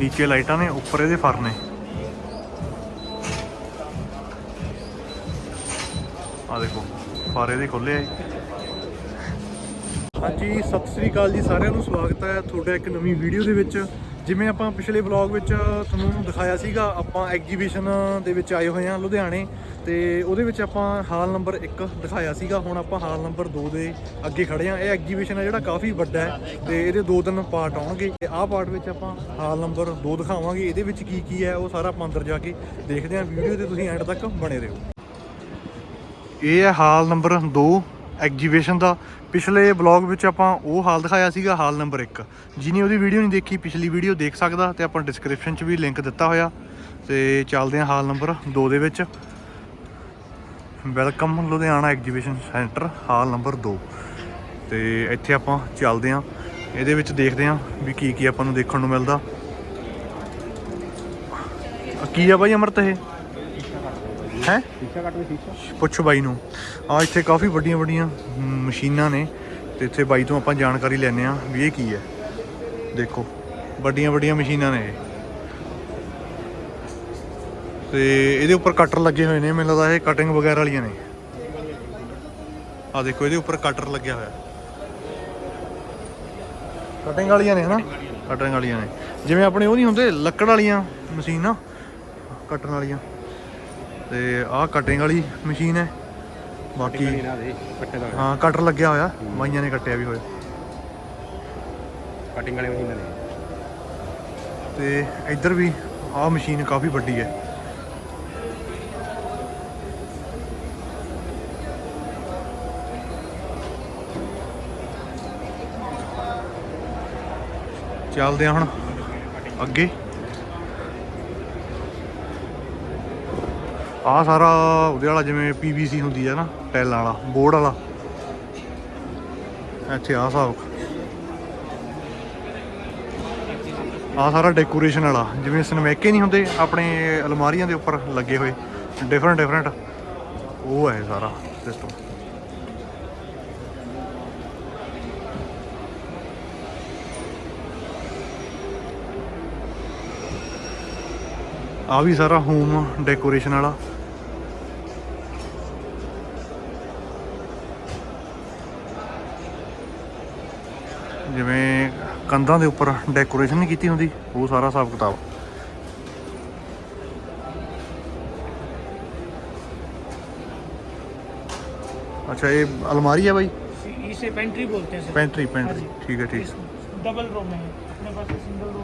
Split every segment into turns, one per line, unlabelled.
ਨੀਚੇ ਲਾਈਟਾਂ ਨੇ, ਉੱਪਰ ਇਹਦੇ ਫਰ ਨੇ। ਆ ਦੇਖੋ, ਫਰ ਇਹਦੇ ਖੁੱਲੇ ਆ ਹਾਂਜੀ, ਸਤਿ ਸ੍ਰੀ ਅਕਾਲ ਜੀ, ਸਾਰਿਆਂ ਨੂੰ ਸਵਾਗਤ ਹੈ ਤੁਹਾਡਾ ਇੱਕ ਨਵੀਂ ਵੀਡੀਓ ਦੇ ਵਿੱਚ। ਜਿਵੇਂ ਆਪਾਂ ਪਿਛਲੇ ਵਲੌਗ ਵਿੱਚ ਤੁਹਾਨੂੰ ਦਿਖਾਇਆ ਸੀਗਾ, ਆਪਾਂ ਐਗਜੀਬਿਸ਼ਨ ਦੇ ਵਿੱਚ ਆਏ ਹੋਏ ਹਾਂ, ਲੁਧਿਆਣੇ। ਤੇ ਉਹਦੇ ਵਿੱਚ ਆਪਾਂ ਹਾਲ ਨੰਬਰ 1 ਦਿਖਾਇਆ ਸੀਗਾ, ਹੁਣ ਆਪਾਂ ਹਾਲ ਨੰਬਰ 2 ਦੇ ਅੱਗੇ ਖੜੇ ਹਾਂ ਇਹ ਐਗਜੀਬਿਸ਼ਨ ਹੈ ਜਿਹੜਾ ਕਾਫੀ ਵੱਡਾ ਹੈ ਤੇ ਇਹਦੇ ਦੋ ਤਿੰਨ ਪਾਰਟ ਆਉਣਗੇ। ਤੇ ਆਹ ਪਾਰਟ ਵਿੱਚ ਆਪਾਂ ਹਾਲ ਨੰਬਰ 2 ਦਿਖਾਵਾਂਗੇ। ਇਹਦੇ ਵਿੱਚ ਕੀ ਕੀ ਹੈ, ਉਹ ਸਾਰਾ ਆਪਾਂ ਅੰਦਰ ਜਾ ਕੇ ਦੇਖਦੇ ਹਾਂ ਵੀਡੀਓ ਤੇ ਤੁਸੀਂ ਐਂਡ ਤੱਕ ਬਣੇ ਰਹੋ। ਇਹ ਹੈ ਹਾਲ ਨੰਬਰ 2 ਐਗਜੀਬਿਸ਼ਨ ਦਾ। ਪਿਛਲੇ ਬਲੌਗ ਵਿੱਚ ਆਪਾਂ ਉਹ ਹਾਲ ਦਿਖਾਇਆ ਸੀਗਾ, ਹਾਲ ਨੰਬਰ 1 ਜਿਹਨੇ ਉਹਦੀ ਵੀਡੀਓ ਨਹੀਂ ਦੇਖੀ, ਪਿਛਲੀ ਵੀਡੀਓ ਦੇਖ ਸਕਦਾ ਤੇ ਆਪਾਂ ਡਿਸਕ੍ਰਿਪਸ਼ਨ 'ਚ ਵੀ ਲਿੰਕ ਦਿੱਤਾ ਹੋਇਆ। ਤੇ ਚੱਲਦੇ ਹਾਂ ਹਾਲ ਨੰਬਰ 2 ਦੇ ਵਿੱਚ। Welcome Ludhiana exhibition centre, hall number 2 ਤੇ ਇੱਥੇ ਆਪਾਂ ਚੱਲਦੇ ਹਾਂ। ਇਹਦੇ ਵਿੱਚ ਦੇਖਦੇ ਹਾਂ ਵੀ ਕੀ ਕੀ ਆਪਾਂ ਨੂੰ ਦੇਖਣ ਨੂੰ ਮਿਲਦਾ। ਕੀ ਆ ਬਾਈ ਅਮਰਤ ਇਹ? ਹੈ?
ਸ਼ੀਸ਼ਾ
ਬਾਈ ਨੂੰ। ਆ ਇੱਥੇ ਕਾਫੀ ਵੱਡੀਆਂ ਵੱਡੀਆਂ ਮਸ਼ੀਨਾਂ ਨੇ। ਤੇ ਇੱਥੇ ਬਾਈ ਤੋਂ ਆਪਾਂ ਜਾਣਕਾਰੀ ਲੈਣੇ ਆ ਵੀ ਇਹ ਕੀ ਹੈ। ਦੇਖੋ, ਵੱਡੀਆਂ ਵੱਡੀਆਂ ਮਸ਼ੀਨਾਂ ਨੇ ਇਹ। ਤੇ ਇਹਦੇ ਉੱਪਰ ਕਟਰ ਲੱਗੇ ਹੋਏ ਨੇ ਮੈਨੂੰ ਲੱਗਦਾ ਇਹ ਕਟਿੰਗ ਵਗੈਰਾ ਵਾਲੀਆਂ ਨੇ। ਆ ਦੇਖੋ ਇਹਦੇ ਉੱਪਰ ਕਟਰ ਲੱਗਿਆ ਹੋਇਆ। ਕਟਿੰਗ ਵਾਲੀਆਂ ਨੇ ਹਨਾ? ਕਟਿੰਗ ਵਾਲੀਆਂ ਨੇ। ਜਿਵੇਂ ਆਪਣੇ ਉਹ ਨਹੀਂ ਹੁੰਦੇ ਲੱਕੜ ਵਾਲੀਆਂ ਮਸ਼ੀਨਾਂ ਕੱਟਣ ਵਾਲੀਆਂ। ਤੇ ਆਹ ਕਟਿੰਗ ਵਾਲੀ ਮਸ਼ੀਨ ਹੈ। ਬਾਕੀ ਹਾਂ ਕਟਰ ਲੱਗਿਆ ਹੋਇਆ ਬਾਈਆਂ ਨੇ ਕੱਟਿਆ ਵੀ ਹੋਇਆ।
ਕਟਿੰਗ ਵਾਲੇ ਮਸ਼ੀਨਾਂ ਨੇ।
ਤੇ ਇੱਧਰ ਵੀ ਆਹ ਮਸ਼ੀਨ ਕਾਫੀ ਵੱਡੀ ਹੈ। ਚੱਲਦੇ ਹਾਂ ਹੁਣ ਅੱਗੇ। ਆਹ ਸਾਰਾ ਉਹਦੇ ਵਾਲਾ ਜਿਵੇਂ ਪੀਵੀਸੀ ਹੁੰਦੀ ਹੈ ਨਾ, ਟੈਲਾਂ ਵਾਲਾ, ਬੋਰਡ ਵਾਲਾ। ਇੱਥੇ ਆਹ ਹਿਸਾਬ। ਆ ਸਾਰਾ ਡੈਕੋਰੇਸ਼ਨ ਵਾਲਾ, ਜਿਵੇਂ ਸਨਮੈਕੇ ਨਹੀਂ ਹੁੰਦੇ, ਆਪਣੇ ਅਲਮਾਰੀਆਂ ਦੇ ਉੱਪਰ ਲੱਗੇ ਹੋਏ। ਡਿਫਰੈਂਟ ਡਿਫਰੈਂਟ ਉਹ ਹੈ ਸਾਰਾ ਸਿਸਟਮ ਆ ਵੀ ਸਾਰਾ ਹੋਮ ਡੈਕੋਰੇਸ਼ਨ ਵਾਲਾ ਜਿਵੇਂ ਕੰਧਾਂ ਦੇ ਉੱਪਰ ਡੈਕੋਰੇਸ਼ਨ ਨਹੀਂ ਕੀਤੀ ਹੁੰਦੀ ਉਹ ਸਾਰਾ ਹਿਸਾਬ ਕਿਤਾਬ ਅੱਛਾ ਇਹ ਅਲਮਾਰੀ ਹੈ ਬਾਈ
इसे पेंट्री बोलते हैं सर
ਪੈਂਟਰੀ ਪੈਂਟਰੀ ਠੀਕ ਹੈ ਠੀਕ
इस डबल रो में है अपने पास सिंगल रो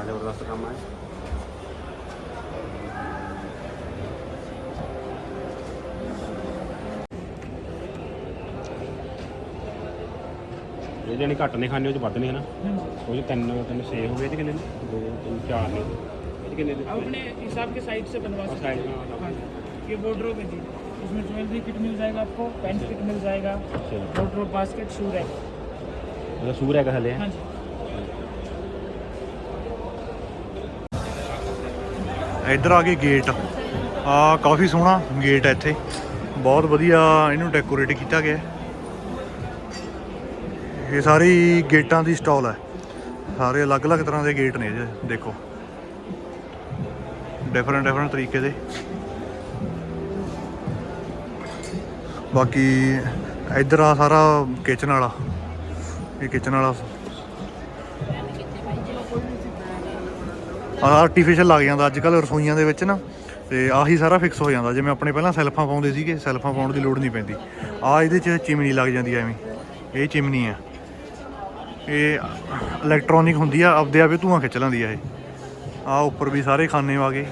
ਬੜਾ ਜ਼ਬਰਦਸਤ ਕੰਮ ਹੈ ਇਹ ਜਿਹੜੀ ਘੱਟ ਨੇ ਖਾਣੇ ਉਹ ਚ ਵੱਧ ਨੇ ਹਨਾ ਉਹ ਚ ਤਿੰਨ ਤਿੰਨ ਛੇ ਹੋ ਗਏ ਤੇ ਕਿੰਨੇ ਨੇ ਦੋ ਤਿੰਨ ਚਾਰ ਨੇ ਇਹ 'ਚ ਕਿੰਨੇ ਨੇ
आप अपने हिसाब के साइड से बनवा
और
सकते
साइड में,
हैं
हाँ,
हाँ ये वोड्रोब है जी इसमें ज्वेलरी किट मिल जाएगा आपको पेन किट मिल जाएगा
अच्छा
वोड्रोब बास्केट शू रैक
ਉਹਦਾ ਸੂਰ ਹੈਗਾ ਹਲੇ
हाँ जी
ਇੱਧਰ ਆ ਗਏ ਗੇਟ ਆ ਕਾਫੀ ਸੋਹਣਾ ਗੇਟ ਹੈ ਇੱਥੇ। ਬਹੁਤ ਵਧੀਆ ਇਹਨੂੰ ਡੈਕੋਰੇਟ ਕੀਤਾ ਗਿਆ ਇਹ ਸਾਰੀ ਗੇਟਾਂ ਦੀ ਸਟਾਲ ਹੈ ਸਾਰੇ ਅਲੱਗ-ਅਲੱਗ ਤਰ੍ਹਾਂ ਦੇ ਗੇਟ ਨੇ ਇਹਦੇ ਦੇਖੋ। ਡਿਫਰੈਂਟ ਡਿਫਰੈਂਟ ਤਰੀਕੇ ਦੇ। ਬਾਕੀ ਇੱਧਰ ਆ ਸਾਰਾ ਕਿਚਨ ਵਾਲਾ। ਇਹ ਕਿਚਨ ਵਾਲਾ ਆਰਟੀਫੀਸ਼ੀਅਲ ਲੱਗ ਜਾਂਦਾ ਅੱਜ ਕੱਲ ਰਸੋਈਆਂ ਦੇ ਵਿੱਚ ਨਾ, ਤੇ ਆਹੀ ਸਾਰਾ ਫਿਕਸ ਹੋ ਜਾਂਦਾ, ਜਿਵੇਂ ਆਪਣੇ ਪਹਿਲਾਂ ਸੈਲਫਾਂ ਪਾਉਂਦੇ ਸੀਗੇ, ਸੈਲਫਾਂ ਪਾਉਣ ਦੀ ਲੋੜ ਨਹੀਂ ਪੈਂਦੀ। ਆ ਇਹਦੇ 'ਚ ਚਿਮਨੀ ਲੱਗ ਜਾਂਦੀ ਐ ਐਵੇਂ, ਇਹ ਚਿਮਨੀ ਆ। ਇਹ ਇਲੈਕਟ੍ਰੋਨਿਕ ਹੁੰਦੀ ਆ, ਆਪਦੇ ਆਪੇ ਧੂਆਂ ਖਿੱਚ ਲੈਂਦੀ ਆ ਇਹ। ਆ ਉੱਪਰ ਵੀ ਸਾਰੇ ਖਾਨੇ ਵਾਗੇ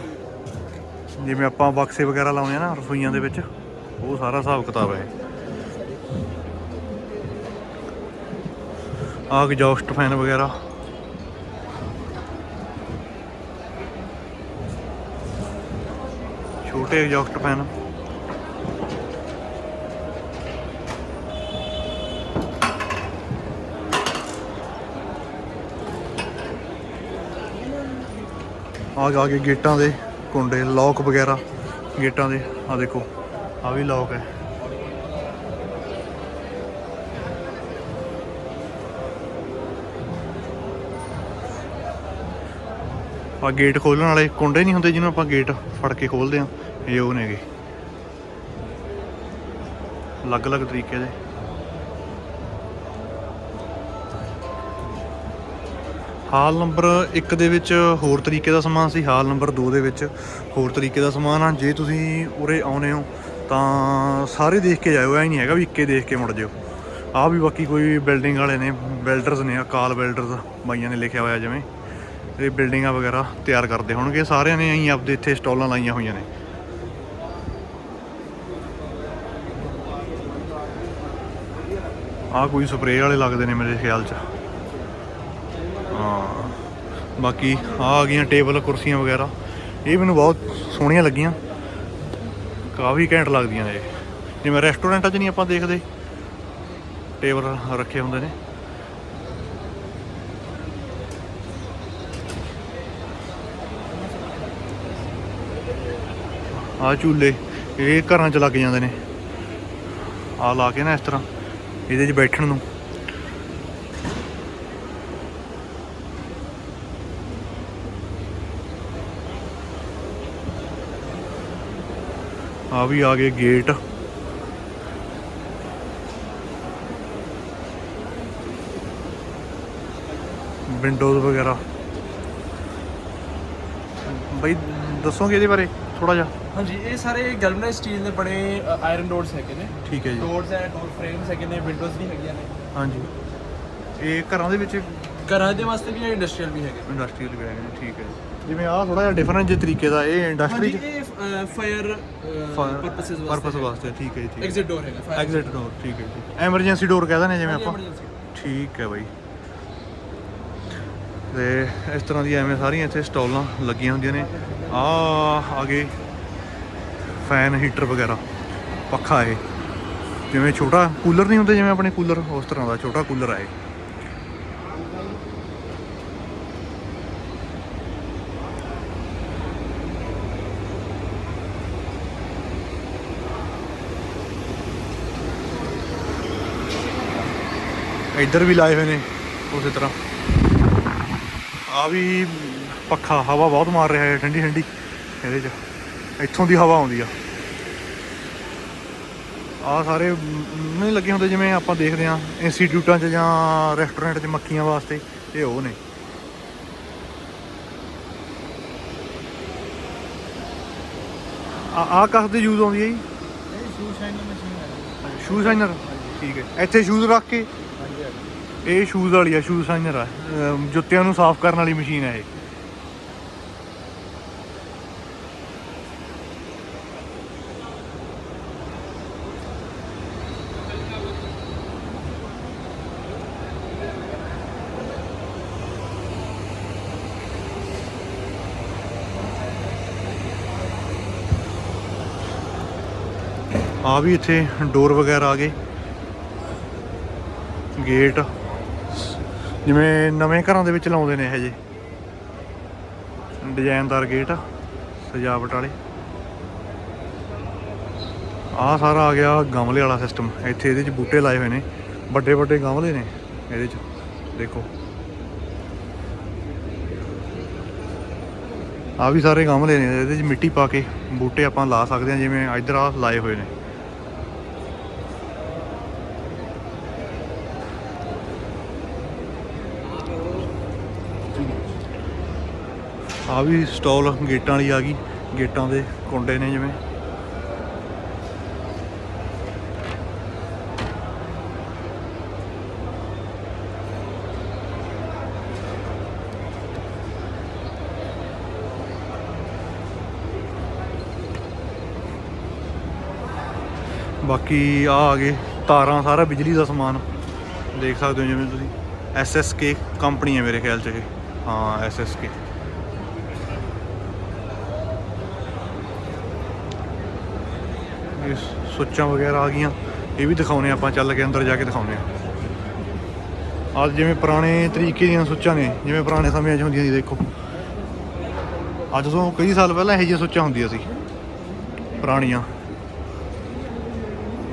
ਜਿਵੇਂ ਆਪਾਂ ਬਕਸੇ ਵਗੈਰਾ ਲਾਉਂਦੇ ਆ ਨਾ ਰਸੋਈਆਂ ਦੇ ਵਿੱਚ, ਉਹ ਸਾਰਾ ਹਿਸਾਬ ਕਿਤਾਬ ਹੈ ਆ ਐਗਜ਼ੌਸਟ ਫੈਨ ਵਗੈਰਾ। ਛੋਟੇ ਐਗਜ਼ੌਸਟ ਫੈਨ। ਆ ਆ ਕੇ ਗੇਟਾਂ ਦੇ ਕੁੰਡੇ ਲੌਕ ਵਗੈਰਾ, ਗੇਟਾਂ ਦੇ। ਆ ਦੇਖੋ ਆ ਵੀ ਲੌਕ ਹੈ। ਆ ਗੇਟ ਖੋਲਣ ਵਾਲੇ ਕੁੰਡੇ ਨਹੀਂ ਹੁੰਦੇ ਜਿਹਨੂੰ ਆਪਾਂ ਗੇਟ ਫੜ ਕੇ ਖੋਲਦੇ ਆ ਇਹ ਉਹ ਨੇਗੇ। ਅਲੱਗ-ਅਲੱਗ ਤਰੀਕੇ ਦੇ। ਹਾਲ ਨੰਬਰ 1 ਦੇ ਵਿੱਚ ਹੋਰ ਤਰੀਕੇ ਦਾ ਸਮਾਨ ਸੀ, ਹਾਲ ਨੰਬਰ 2 ਦੇ ਵਿੱਚ ਹੋਰ ਤਰੀਕੇ ਦਾ ਸਮਾਨ ਆ। ਜੇ ਤੁਸੀਂ ਉਰੇ ਆਉਨੇ ਹੋ, ਤਾਂ ਸਾਰੇ ਦੇਖ ਕੇ ਜਾਇਓ, ਐ ਨਹੀਂ ਹੈਗਾ ਵੀ ਇੱਕੇ ਦੇਖ ਕੇ ਮੁੜ ਜਿਓ ਆ ਵੀ ਬਾਕੀ ਕੋਈ ਬਿਲਡਿੰਗ ਵਾਲੇ ਨੇ, ਬਿਲਡਰਸ ਨੇ ਅਕਾਲ ਬਿਲਡਰਸ ਬਾਈਆਂ ਨੇ ਲਿਖਿਆ ਹੋਇਆ ਜਿਵੇਂ। ਇਹ ਬਿਲਡਿੰਗਾਂ ਵਗੈਰਾ ਤਿਆਰ ਕਰਦੇ ਹੋਣਗੇ। ਸਾਰਿਆਂ ਨੇ ਅਸੀਂ ਆਪਦੇ ਇੱਥੇ ਸਟਾਲਾਂ ਲਾਈਆਂ ਹੋਈਆਂ ਨੇ। ਆ ਕੋਈ ਸਪਰੇਅ ਵਾਲੇ ਲੱਗਦੇ ਨੇ ਮੇਰੇ ਖਿਆਲ 'ਚ। ਹਾਂ। ਬਾਕੀ ਆ ਆ ਗਈਆਂ ਟੇਬਲ ਕੁਰਸੀਆਂ ਵਗੈਰਾ। ਇਹ ਮੈਨੂੰ ਬਹੁਤ ਸੋਹਣੀਆਂ ਲੱਗੀਆਂ। ਕਾਫੀ ਘੈਂਟ ਲੱਗਦੀਆਂ ਨੇ ਇਹ। ਜਿਵੇਂ ਰੈਸਟੋਰੈਂਟਾਂ 'ਚ ਨਹੀਂ ਆਪਾਂ ਦੇਖਦੇ। ਟੇਬਲ ਰੱਖੇ ਹੁੰਦੇ ਨੇ। ਆ ਝੂਲੇ, ਇਹ ਘਰਾਂ 'ਚ ਲੱਗ ਜਾਂਦੇ ਨੇ। ਆ ਲਾ ਕੇ ਨਾ ਇਸ ਤਰ੍ਹਾਂ। ਇਹਦੇ 'ਚ ਬੈਠਣ ਨੂੰ। ਆ ਵੀ ਆ ਗਏ ਗੇਟ। ਵਿੰਡੋਜ਼ ਵਗੈਰਾ। ਬਈ, ਦੱਸੋਗੇ ਇਹਦੇ ਬਾਰੇ? ਥੋੜਾ ਜਿਹਾ?
ਹਾਂਜੀ ਇਹ ਸਾਰੇ ਗੈਲਵਨਾਈਜ਼ ਸਟੀਲ ਦੇ ਬਣੇ ਆਇਰਨ ਡੋਰਸ ਹੈਗੇ ਨੇ।
ਠੀਕ ਹੈ ਜੀ।
ਡੋਰਸ ਹੈ ਡੋਰ ਫਰੇਮਸ ਹੈਗੇ ਨੇ ਵਿੰਡੋਜ਼ ਵੀ ਹੈਗੀਆਂ ਨੇ।
ਹਾਂਜੀ। ਇਹ ਘਰਾਂ ਦੇ ਵਿੱਚ?
ਘਰਾਂ ਦੇ ਵਾਸਤੇ ਵੀ ਇੰਡਸਟਰੀਅਲ ਵੀ ਹੈਗੇ
ਇੰਡਸਟਰੀਅਲ ਵੀ ਹੈਗੇ ਨੇ ਠੀਕ ਹੈ ਜੀ। ਜਿਵੇਂ ਆਹ ਥੋੜਾ ਜਿਹਾ ਡਿਫਰੈਂਟ ਜਿਹੇ ਤਰੀਕੇ ਦਾ ਇਹ ਇੰਡਸਟਰੀ
ਹਾਂਜੀ ਇਹ ਫਾਇਰ ਪਰਪਸਸ ਵਾਸਤੇ
ਪਰਪਸ ਵਾਸਤੇ ਠੀਕ ਹੈ ਜੀ ਠੀਕ
ਐਗਜ਼ਿਟ ਡੋਰ ਹੈਗਾ
ਐਗਜ਼ਿਟ ਡੋਰ ਠੀਕ ਹੈ ਜੀ। ਐਮਰਜੈਂਸੀ ਡੋਰ ਕਹਿੰਦੇ ਨੇ ਜਿਵੇਂ ਆਪਾਂ। ਠੀਕ ਹੈ ਬਾਈ। ਤੇ ਇਸ ਤਰ੍ਹਾਂ ਦੀ ਐਵੇਂ ਸਾਰੀਆਂ ਇੱਥੇ ਸਟਾਲਾਂ ਲੱਗੀਆਂ ਹੁੰਦੀਆਂ ਨੇ। ਆ ਗਏ। ਫੈਨ ਹੀਟਰ ਵਗੈਰਾ, ਪੱਖਾ ਹੈ ਜਿਵੇਂ ਛੋਟਾ ਕੂਲਰ ਨਹੀਂ ਹੁੰਦੇ, ਜਿਵੇਂ ਆਪਣੇ ਕੂਲਰ ਉਸ ਤਰ੍ਹਾਂ ਦਾ ਛੋਟਾ ਕੂਲਰ ਆ ਇੱਧਰ ਵੀ ਲਾਏ ਹੋਏ ਨੇ, ਉਸੇ ਤਰ੍ਹਾਂ। ਆ ਵੀ ਪੱਖਾ ਹਵਾ ਬਹੁਤ ਮਾਰ ਰਿਹਾ ਹੈ ਠੰਡੀ ਠੰਡੀ। ਇਹਦੇ 'ਚ। ਇੱਥੋਂ ਦੀ ਹਵਾ ਆਉਂਦੀ ਆ। ਆ ਸਾਰੇ ਨਹੀਂ ਲੱਗੇ ਹੁੰਦੇ ਜਿਵੇਂ ਆਪਾਂ ਦੇਖਦੇ ਆ ਇੰਸਟੀਚਿਊਟਾਂ 'ਚ ਜਾਂ ਰੈਸਟੋਰੈਂਟ 'ਚ ਮੱਖੀਆਂ ਵਾਸਤੇ। ਇਹ ਉਹ ਨੇ। ਆ ਆ ਕਸ ਦੇ ਯੂਜ਼ ਆਉਂਦੀ ਹੈ ਜੀ?
ਇਹ ਸ਼ੂ ਸ਼ਾਈਨਿੰਗ ਮਸ਼ੀਨ ਹੈ
ਸ਼ੂ ਸ਼ਾਈਨਰ ਠੀਕ ਹੈ। ਇੱਥੇ ਸ਼ੂਜ਼ ਰੱਖ ਕੇ? ਇਹ ਸ਼ੂਜ਼ ਵਾਲੀ ਆ ਸ਼ੂਜ਼ ਸ਼ਾਈਨਰ ਆ। ਜੁੱਤਿਆਂ ਨੂੰ ਸਾਫ਼ ਕਰਨ ਵਾਲੀ ਮਸ਼ੀਨ ਹੈ ਇਹ। ਆ ਵੀ ਇੱਥੇ ਡੋਰ ਵਗੈਰਾ ਆ ਗਏ। ਗੇਟ ਜਿਵੇਂ ਨਵੇਂ ਘਰਾਂ ਦੇ ਵਿੱਚ ਲਾਉਂਦੇ ਨੇ ਇਹ ਜੇ। ਡਿਜ਼ਾਈਨਦਾਰ ਗੇਟ ਸਜਾਵਟ ਵਾਲੇ। ਆਹ ਸਾਰਾ ਆ ਗਿਆ ਗਮਲੇ ਵਾਲਾ ਸਿਸਟਮ ਇੱਥੇ ਇਹਦੇ 'ਚ ਬੂਟੇ ਲਾਏ ਹੋਏ ਨੇ। ਵੱਡੇ ਵੱਡੇ ਗਮਲੇ ਨੇ ਇਹਦੇ 'ਚ। ਦੇਖੋ। ਆ ਵੀ ਸਾਰੇ ਗਮਲੇ ਨੇ। ਇਹਦੇ 'ਚ ਮਿੱਟੀ ਪਾ ਕੇ ਬੂਟੇ ਆਪਾਂ ਲਾ ਸਕਦੇ ਹਾਂ, ਜਿਵੇਂ ਇੱਧਰ ਆ ਲਾਏ ਹੋਏ ਨੇ। ਆ ਵੀ ਸਟਾਲ ਗੇਟਾਂ ਵਾਲੀ ਆ ਗਈ, ਗੇਟਾਂ ਦੇ ਕੁੰਡੇ ਨੇ ਜਿਵੇਂ। ਬਾਕੀ ਆ ਆ ਗਏ ਤਾਰਾਂ ਸਾਰਾ ਬਿਜਲੀ ਦਾ ਸਮਾਨ। ਦੇਖ ਸਕਦੇ ਹੋ ਜਿਵੇਂ ਤੁਸੀਂ। ਐਸਐਸਕੇ ਕੰਪਨੀ ਹੈ ਮੇਰੇ ਖਿਆਲ ਚ ਇਹ। ਹਾਂ ਐਸਐਸਕੇ ਇਹ ਸੁੱਚਾਂ ਵਗੈਰਾ ਆ ਗਈਆਂ ਇਹ ਵੀ ਦਿਖਾਉਣੇ ਆਪਾਂ ਚੱਲ ਕੇ ਅੰਦਰ ਜਾ ਕੇ ਦਿਖਾਉਣੇ ਆ ਅੱਜ ਜਿਵੇਂ ਪੁਰਾਣੇ ਤਰੀਕੇ ਦੀਆਂ ਸੁੱਚਾਂ ਨੇ ਜਿਵੇਂ ਪੁਰਾਣੇ ਸਮਿਆਂ 'ਚ ਹੁੰਦੀਆਂ ਸੀ ਦੇਖੋ। ਅੱਜ ਤੋਂ ਕਈ ਸਾਲ ਪਹਿਲਾਂ ਇਹੋ ਜਿਹੀਆਂ ਸੁੱਚਾਂ ਹੁੰਦੀਆਂ ਸੀ ਪੁਰਾਣੀਆਂ।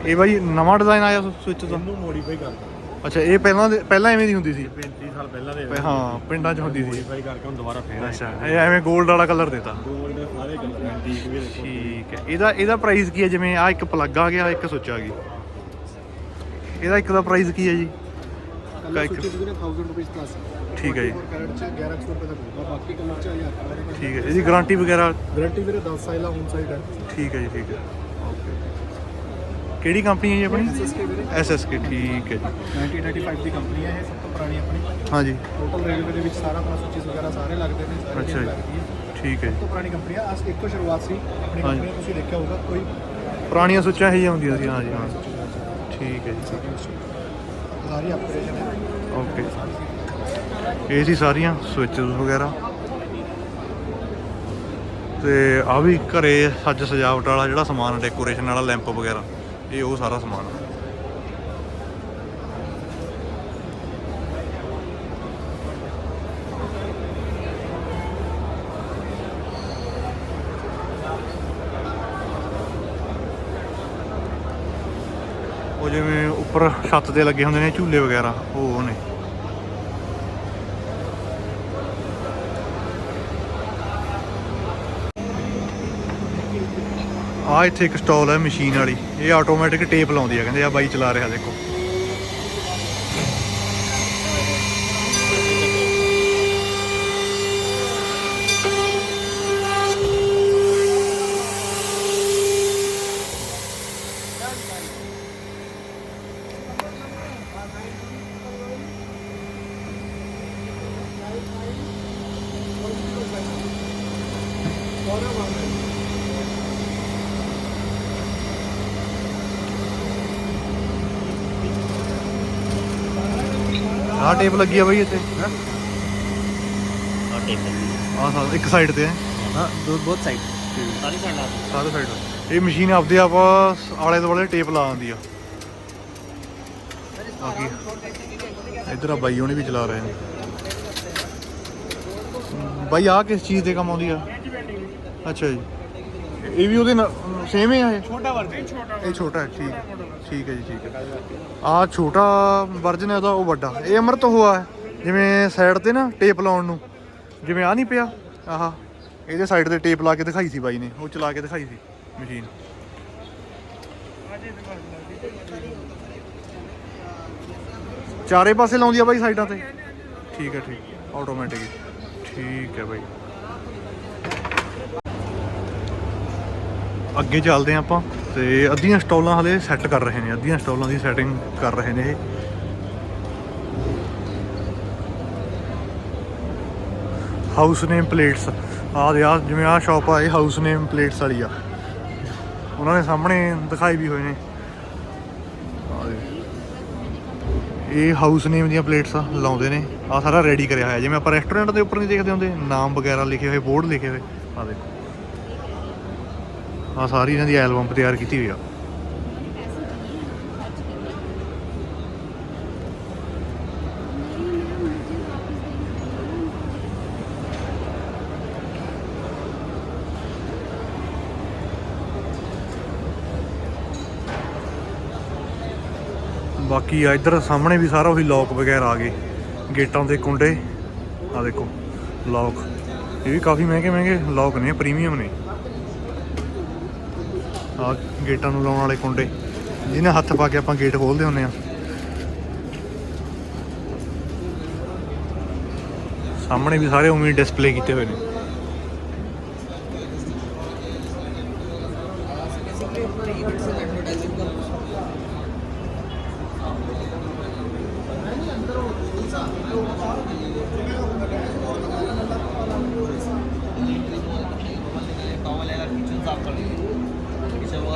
ਇਹ ਬਾਈ ਨਵਾਂ ਡਿਜ਼ਾਈਨ ਆਇਆ ਸੁੱਚ ਦਾ
ਇਹਨੂੰ ਮੋਡੀਫਾਈ ਕਰਤਾ
ਅੱਛਾ ਇਹ ਪਹਿਲਾਂ ਪਹਿਲਾਂ ਐਵੇਂ ਦੀ ਹੁੰਦੀ ਸੀ?
35 ਸਾਲ ਪਹਿਲਾਂ ਦੇ
ਹਾਂ ਪਿੰਡਾਂ 'ਚ ਹੁੰਦੀ ਸੀ।
ਮੋਡੀਫਾਈ ਕਰਕੇ ਹੁਣ ਦੁਬਾਰਾ ਫੇਰ
ਅੱਛਾ ਇਹ ਐਵੇਂ 골ਡ ਵਾਲਾ ਕਲਰ ਦਿੱਤਾ।
ਗੋਲ ਦੇ ਸਾਰੇ ਐਂਟੀਕ ਵੀ ਦੇਖੋ।
ਠੀਕ ਹੈ। ਇਹਦਾ ਇਹਦਾ ਪ੍ਰਾਈਸ ਕੀ ਹੈ? ਜਿਵੇਂ ਆ ਇੱਕ ਪਲੱਗ ਆ ਗਿਆ ਇੱਕ ਸੁੱਚ ਆ ਗਈ। ਇਹਦਾ ਇੱਕ ਦਾ ਪ੍ਰਾਈਸ ਕੀ ਹੈ ਜੀ?
ਕਲਰ
ਇੱਕ-
ਸੂਚੀ ਵੀਰੇ 1000 ਰੁਪਏ ਪਲੱਸ
ਠੀਕ ਹੈ ਜੀ।
ਕੈਰਟ ਚ 1100 ਰੁਪਏ ਤੱਕ ਹੋਊਗਾ ਬਾਕੀ ਕਲਰ ਚ 1000 ਰੁਪਏ
ਠੀਕ ਹੈ। ਇਹਦੀ ਗਾਰੰਟੀ ਵਗੈਰਾ?
ਗਾਰੰਟੀ ਵੀਰੇ 10 ਸਾਲ ਹੋਮ ਸਾਈਡ ਹੈ
ਠੀਕ ਹੈ ਜੀ ਠੀਕ ਹੈ। ਕਿਹੜੀ ਕੰਪਨੀ ਹੈ ਜੀ ਆਪਣੀ? ਐਸਐਸਕੇ ਠੀਕ ਹੈ ਜੀ।
1995 ਦੀ ਕੰਪਨੀ ਹੈ ਇਹ ਸਭ ਤੋਂ ਪੁਰਾਣੀ ਆਪਣੀ।
ਹਾਂਜੀ।
ਟੋਟਲ ਰੇਲਵੇ ਦੇ ਵਿੱਚ ਸਾਰਾ ਆਪਣਾ ਸੂਚੀਸ ਵਗੈਰਾ ਸਾਰੇ ਲੱਗਦੇ ਨੇ ਸਾਰੀ
ਅੱਛਾ ਜੀ।
ਹੈ
ਠੀਕ ਹੈ ਜੀ।
ਤੋਂ ਪੁਰਾਣੀ ਕੰਪਨੀ ਆ ਅੱਜ ਇੱਕ ਸ਼ੁਰੂਆਤ ਸੀ ਆਪਣੀ
ਹਾਂਜੀ।
ਕੰਪਨੀ ਤੁਸੀਂ ਦੇਖਿਆ ਹੋਊਗਾ ਕੋਈ
ਪੁਰਾਣੀਆਂ ਸੁੱਚਾਂ ਹੀ ਹੁੰਦੀਆਂ ਸੀ ਹਾਂਜੀ ਹਾਂ। ਠੀਕ ਹੈ ਜੀ।
ਸਾਰੀ ਆਪਰੇਸ਼ਨ ਹੈ।
ਓਕੇ। ਇਹ ਸੀ ਸਾਰੀਆਂ ਸਵਿਚਸ ਵਗੈਰਾ। ਤੇ ਆ ਵੀ ਘਰੇ ਸੱਜ ਸਜਾਵਟ ਵਾਲਾ ਜਿਹੜਾ ਸਮਾਨ ਡੈਕੋਰੇਸ਼ਨ ਵਾਲਾ ਲੈਂਪ ਵਗੈਰਾ ਇਹ ਉਹ ਸਾਰਾ ਸਮਾਨ ਆ। ਜਿਵੇਂ ਉੱਪਰ ਛੱਤ ਤੇ ਲੱਗੇ ਹੁੰਦੇ ਨੇ, ਝੂਲੇ ਵਗੈਰਾ, ਉਹ ਨੇ। ਆ ਇੱਥੇ ਇੱਕ ਸਟਾਲ ਹੈ ਮਸ਼ੀਨ ਵਾਲੀ। ਇਹ ਆਟੋਮੈਟਿਕ ਟੇਪ ਲਾਉਂਦੀ ਹੈ ਕਹਿੰਦੇ ਆ ਬਾਈ ਚਲਾ ਰਿਹਾ, ਦੇਖੋ। ਆਹ ਟੇਪ ਲੱਗੀ ਆ ਬਾਈ ਇੱਥੇ ਹੈ ਆਹ ਸਾਲ ਇੱਕ ਸਾਈਡ ਤੇ ਹੈ
हाँ दो बहुत साइड
ਸਾਰੇ ਸਾਈਡ ਇਹ ਮਸ਼ੀਨ ਆਪਦੇ ਆਪ ਆਲੇ ਦੁਆਲੇ ਟੇਪ ਲਾ ਦਿੰਦੀ ਆ ਬਾਕੀ ਇਧਰ ਆ ਬਾਈ ਹੋਣੀ ਵੀ ਚਲਾ ਰਹੇ ਨੇ ਬਾਈ ਆ ਕਿਸ ਚੀਜ਼ ਦੇ ਕੰਮ ਆਉਂਦੀ ਆ ਅੱਛਾ ਜੀ ਇਹ ਵੀ ਉਹਦੇ ਨਾਲ ਸੇਮ ਹੀ ਆ ਇਹ
छोटा वर्जन छोटा
ਇਹ ਛੋਟਾ ਹੈ ਠੀਕ ਠੀਕ ਹੈ ਜੀ, ਠੀਕ ਹੈ। ਆ ਛੋਟਾ ਵਰਜਨ ਹੈ ਉਹਦਾ, ਉਹ ਵੱਡਾ। ਇਹ ਅਮਰਤ ਹੋਆ ਹੈ, ਜਿਵੇਂ ਸਾਈਡ ਤੇ ਨਾ ਟੇਪ ਲਾਉਣ ਨੂੰ। ਜਿਵੇਂ ਆ ਨਹੀਂ ਪਿਆ? ਆਹ, ਇਹਦੇ ਸਾਈਡ ਤੇ ਟੇਪ ਲਾ ਕੇ ਦਿਖਾਈ ਸੀ ਬਾਈ ਨੇ, ਉਹ ਚਲਾ ਕੇ ਦਿਖਾਈ ਸੀ ਮਸ਼ੀਨ ਚਾਰੇ ਪਾਸੇ ਲਾਉਂਦੀ ਆ ਬਾਈ ਸਾਈਡਾਂ ਤੇ? ਠੀਕ ਹੈ, ਠੀਕ ਆਟੋਮੈਟਿਕ ਠੀਕ ਹੈ ਬਾਈ। ਅੱਗੇ ਚੱਲਦੇ ਹਾਂ ਆਪਾਂ ਤੇ ਅੱਧੀਆਂ ਸਟਾਲਾਂ ਹਲੇ ਸੈੱਟ ਕਰ ਰਹੇ ਨੇ, ਅੱਧੀਆਂ ਸਟਾਲਾਂ ਦੀ ਸੈਟਿੰਗ ਕਰ ਰਹੇ ਨੇ ਇਹ। ਹਾਊਸ ਨੇਮ ਪਲੇਟਸ ਆ ਦੇ ਆ ਜਿਵੇਂ ਆਹ ਸ਼ਾਪ ਆ, ਇਹ ਹਾਊਸ ਨੇਮ ਪਲੇਟਸ ਵਾਲੀ ਆ। ਉਹਨਾਂ ਨੇ ਸਾਹਮਣੇ ਦਿਖਾਈ ਵੀ ਹੋਏ ਨੇ। ਇਹ ਹਾਊਸ ਨੇਮ ਦੀਆਂ ਪਲੇਟਸ ਲਾਉਂਦੇ ਨੇ। ਆ ਸਾਰਾ ਰੈਡੀ ਕਰਿਆ ਹੋਇਆ, ਜਿਵੇਂ ਆਪਾਂ ਰੈਸਟੋਰੈਂਟ ਦੇ ਉੱਪਰ ਨਹੀਂ ਦੇਖਦੇ ਹੁੰਦੇ, ਨਾਮ ਵਗੈਰਾ ਲਿਖੇ ਹੋਏ ਬੋਰਡ ਲਿਖੇ ਹੋਏ। ਆ ਦੇਖੋ। ਆ ਸਾਰੀ ਇਹਨਾਂ ਦੀ ਐਲਬਮ ਤਿਆਰ ਕੀਤੀ ਹੋਈ ਆ। ਬਾਕੀ ਆ ਇੱਧਰ ਸਾਹਮਣੇ ਵੀ ਸਾਰਾ ਉਹੀ ਲੋਕ ਵਗੈਰਾ ਆ ਗਏ। ਗੇਟਾਂ ਦੇ ਕੁੰਡੇ। ਆ ਦੇਖੋ ਲੋਕ ਇਹ ਵੀ ਕਾਫੀ ਮਹਿੰਗੇ ਮਹਿੰਗੇ ਲੋਕ ਨੇ ਪ੍ਰੀਮੀਅਮ ਨੇ। ਆ ਗੇਟਾਂ ਨੂੰ ਲਾਉਣ ਵਾਲੇ ਕੁੰਡੇ। ਜਿਹਨੇ ਹੱਥ ਪਾ ਕੇ ਆਪਾਂ ਗੇਟ ਖੋਲਦੇ ਹੁੰਦੇ ਆ ਸਾਹਮਣੇ ਵੀ ਸਾਰੇ ਉਵੇਂ ਡਿਸਪਲੇ ਕੀਤੇ ਹੋਏ ਨੇ।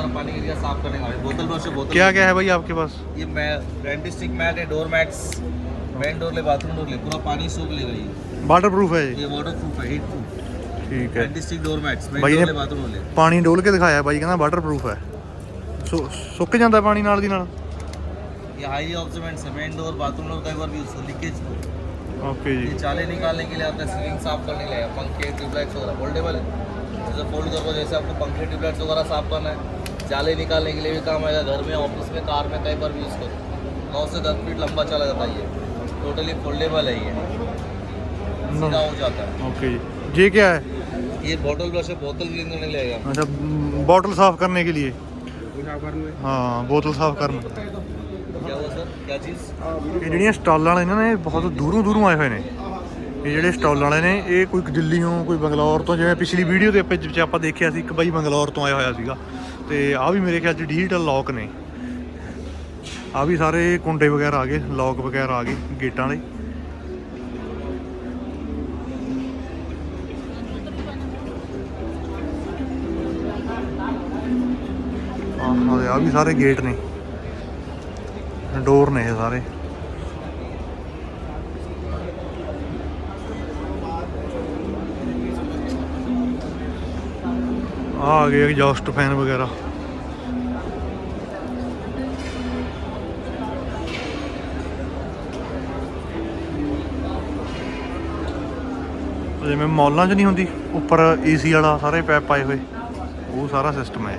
लिए किचन वगैरह पानी एरिया साफ करने का बोतल ब्रश से बोतल
क्या क्या है भाई आपके पास
ये मै डेंटिस्टिक मैट है डोर मैट्स मेन डोर ले बाथरूम डोर ले पूरा पानी सूख लेगा ये
ਵਾਟਰਪ੍ਰੂਫ ਹੈ ਜੀ
ये वाटर प्रूफ है हीट प्रूफ
ਠੀਕ ਹੈ
anti stick door mats main
भाई
डोर
ने-
ले बाथरूम डोर ले
ਪਾਣੀ ਡੋਲ ਕੇ ਦਿਖਾਇਆ ਬਾਈ ਕਹਿੰਦਾ ਵਾਟਰਪ੍ਰੂਫ ਹੈ ਸੁ- ਸੁੱਕ ਜਾਂਦਾ ਪਾਣੀ ਨਾਲ ਦੀ ਨਾਲ
ये हाईली ऑब्जर्वेंट है मेन डोर बाथरूम डोर का एक बार भी यूज लीकेज
ਓਕੇ
ये
ਜੀ
चाले निकालने के लिए आपका सीलिंग साफ करने के लिए पंखे ट्यूबलाइट्स वगैरह फोल्डेबल है जैसे फोल्ड करो जैसे आपको पंखे ट्यूबलाइट्स वगैरह साफ करना है जाले निकालने के लिए भी काम आएगा घर में ऑफिस में कार में कई बार भी यूज़ करो नौ से दस फीट लंबा चला जाता है ये टोटली फोल्डेबल है ये सीधा हो जाता है
ਓਕੇ जी ये क्या है
ये बॉटल ब्रश है बोतल क्लीन करने के लिए आएगा
अच्छा बॉटल साफ करने के लिए हाँ बोतल साफ करना
क्या हुआ सर क्या चीज़
ਇਹ ਜਿਹੜੀਆਂ ਸਟਾਲਾਂ ਵਾਲੇ ਨੇ ਇਹ ਬਹੁਤ ਦੂਰੋਂ ਦੂਰੋਂ ਆਏ ਹੋਏ ਨੇ ਇਹ ਜਿਹੜੇ ਸਟਾਲਾਂ ਵਾਲੇ ਨੇ ਇਹ ਕੋਈ ਦਿੱਲੀੋਂ ਕੋਈ ਬੰਗਲੌਰ ਤੋਂ ਜਿਵੇਂ ਪਿਛਲੀ ਵੀਡੀਓ ਦੇ ਆਪਾਂ ਵਿੱਚ ਆਪਾਂ ਦੇਖਿਆ ਸੀ ਇੱਕ ਬਾਈ ਬੰਗਲੌਰ ਤੋਂ ਆਇਆ ਹੋਇਆ ਸੀਗਾ ਤੇ ਆ ਵੀ ਮੇਰੇ ਖਿਆਲ ਚ ਡਿਜੀਟਲ ਲੌਕ ਨੇ। ਆ ਵੀ ਸਾਰੇ ਕੁੰਡੇ ਵਗੈਰਾ ਆ ਗਏ ਲੌਕ ਵਗੈਰਾ ਆ ਗਏ ਗੇਟਾਂ ਦੇ ਆਹ ਆ ਵੀ ਸਾਰੇ ਗੇਟ ਨੇ। ਡੋਰ ਨੇ ਇਹ ਸਾਰੇ। ਆ ਆ ਗਏ ਐਗਜ਼ੌਸਟ ਫੈਨ ਵਗੈਰਾ ਜਿਵੇਂ ਮੌਲਾਂ 'ਚ ਨਹੀਂ ਹੁੰਦੀ, ਉੱਪਰ ਏਸੀ ਵਾਲਾ ਸਾਰੇ ਪੈਪ ਪਾਏ ਹੋਏ, ਉਹ ਸਾਰਾ ਸਿਸਟਮ ਹੈ।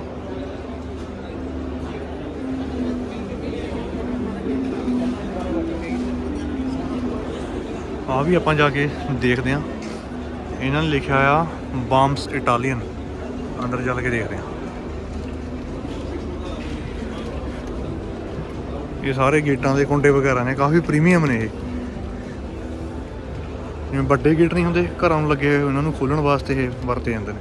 ਆ ਵੀ ਆਪਾਂ ਜਾ ਕੇ ਦੇਖਦੇ ਆ ਇਹਨਾਂ ਨੇ ਲਿਖਿਆ ਆ ਬਾਮਸ ਇਟਾਲੀਅਨ ਅੰਦਰ ਚੱਲ ਕੇ ਦੇਖਦੇ ਹਾਂ ਇਹ ਸਾਰੇ ਗੇਟਾਂ ਦੇ ਕੁੰਡੇ ਵਗੈਰਾ ਨੇ, ਕਾਫੀ ਪ੍ਰੀਮੀਅਮ ਨੇ ਇਹ। ਜਿਵੇਂ ਵੱਡੇ ਗੇਟ ਨਹੀਂ ਹੁੰਦੇ, ਘਰਾਂ ਨੂੰ ਲੱਗੇ ਹੋਏ, ਉਹਨਾਂ ਨੂੰ ਖੋਲਣ ਵਾਸਤੇ ਇਹ ਵਰਤੇ ਜਾਂਦੇ ਨੇ।